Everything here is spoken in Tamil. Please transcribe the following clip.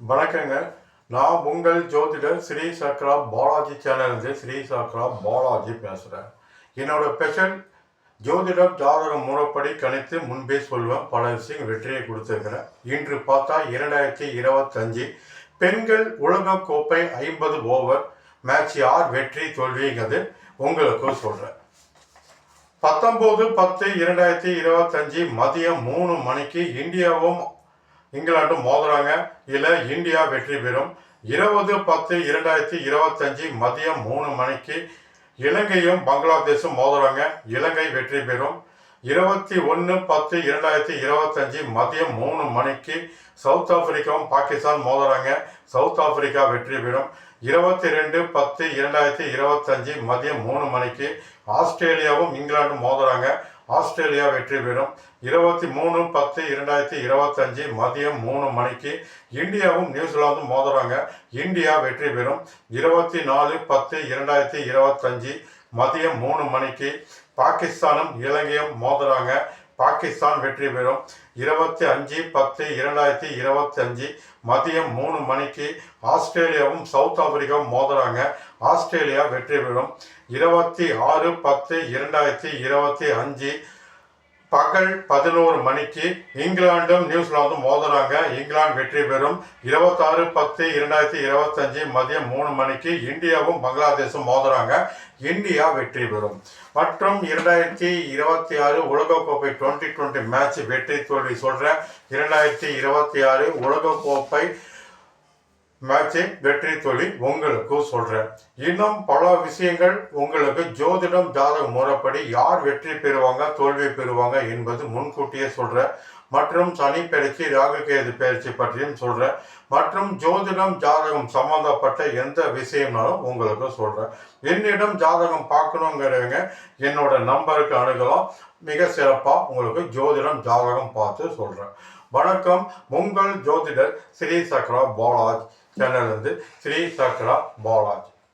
வணக்கங்க. நான் உங்கள் ஜோதிடர் ஸ்ரீ சக்ரா பாலாஜி சேனல்லேருந்து ஸ்ரீ சக்ரா பாலாஜி பேசுகிறேன் என்னோட பெஷன் ஜோதிடம் ஜாதகம் முறைப்படி கணித்து முன்பே சொல்வேன். பல விஷயம் வெற்றியை கொடுத்துருக்கிறேன். இன்று பார்த்தா இரண்டாயிரத்தி இருபத்தஞ்சு. பெண்கள் உலக கோப்பை ஐம்பது ஓவர் மேட்ச் யார் வெற்றி தோல்விங்கிறது உங்களுக்கு சொல்கிறேன் பத்தொம்போது பத்து இரண்டாயிரத்தி இருபத்தஞ்சி மதியம் மூணு மணிக்கு இந்தியாவும் இங்கிலாந்து மோதுறாங்க. இதில் இந்தியா வெற்றி பெறும். இருபது பத்து இரண்டாயிரத்தி இருபத்தஞ்சி மதியம் மூணு மணிக்கு இலங்கையும் பங்களாதேஷும் மோதுறாங்க. இலங்கை வெற்றி பெறும். இருபத்தி ஒன்று பத்து இரண்டாயிரத்தி இருபத்தஞ்சி மதியம் மூணு மணிக்கு சவுத் ஆப்பிரிக்காவும் பாகிஸ்தான் மோதுறாங்க. சவுத் ஆப்பிரிக்கா வெற்றி பெறும். இருபத்தி ரெண்டு பத்து இரண்டாயிரத்தி இருபத்தஞ்சி மதியம் மூணு மணிக்கு ஆஸ்திரேலியாவும் இங்கிலாண்டும் மோதுறாங்க. ஆஸ்திரேலியா வெற்றி பெறும். இருபத்தி மூணு பத்து இரண்டாயிரத்தி இருபத்தஞ்சி மதியம் மூணு மணிக்கு இந்தியாவும் நியூசிலாந்தும் மோதுறாங்க. இந்தியா வெற்றி பெறும். இருபத்தி நாலு பத்து இரண்டாயிரத்தி இருபத்தஞ்சி மதியம் மூணு மணிக்கு பாகிஸ்தானும் இலங்கையும் மோதுறாங்க. பாகிஸ்தான் வெற்றி பெறும். இருபத்தி அஞ்சு பத்து இரண்டாயிரத்தி இருபத்தஞ்சி மதியம் மூணு மணிக்கு ஆஸ்திரேலியாவும் சவுத் ஆப்பிரிக்காவும் மோதுறாங்க. ஆஸ்திரேலியா வெற்றி பெறும். இருபத்தி ஆறு பத்து இரண்டாயிரத்தி இருபத்தி அஞ்சு பகல் பதினோரு மணிக்கு இங்கிலாந்தும் நியூசிலாந்தும் மோதுறாங்க. இங்கிலாந்து வெற்றி பெறும். இருபத்தாறு பத்து இரண்டாயிரத்தி இருபத்தஞ்சு மதியம் மூணு மணிக்கு இந்தியாவும் பங்களாதேஷும் மோதுறாங்க. இந்தியா வெற்றி பெறும். மற்றும் இரண்டாயிரத்தி இருபத்தி ஆறு உலகக்கோப்பை டுவெண்ட்டி டுவெண்ட்டி மேட்ச் வெற்றி தோல்வி சொல்கிறேன் இரண்டாயிரத்தி இருபத்தி ஆறு உலகக்கோப்பை மேட்சிங் வெற்றி தொழில் உங்களுக்கு சொல்கிறேன் இன்னும் பல விஷயங்கள் உங்களுக்கு ஜோதிடம் ஜாதக முறைப்படி யார் வெற்றி பெறுவாங்க தோல்வி பெறுவாங்க என்பது முன்கூட்டியே சொல்கிறேன் மற்றும் சனி பயிற்சி ராகுகேது பயிற்சி பற்றியும் சொல்கிறேன் மற்றும் ஜோதிடம் ஜாதகம் சம்மந்தப்பட்ட எந்த விஷயம்னாலும் உங்களுக்கு சொல்கிறேன் என்னிடம் ஜாதகம் பார்க்கணுங்கிறவங்க என்னோட நம்பருக்கு அணுகலாம். மிக சிறப்பாக உங்களுக்கு ஜோதிடம் ஜாதகம் பார்த்து சொல்கிறேன் வணக்கம். உங்கள் ஜோதிடர் ஸ்ரீ சக்ரா பாலாஜ். சேனல் வந்து ஸ்ரீ சக்ரா பாலாஜ்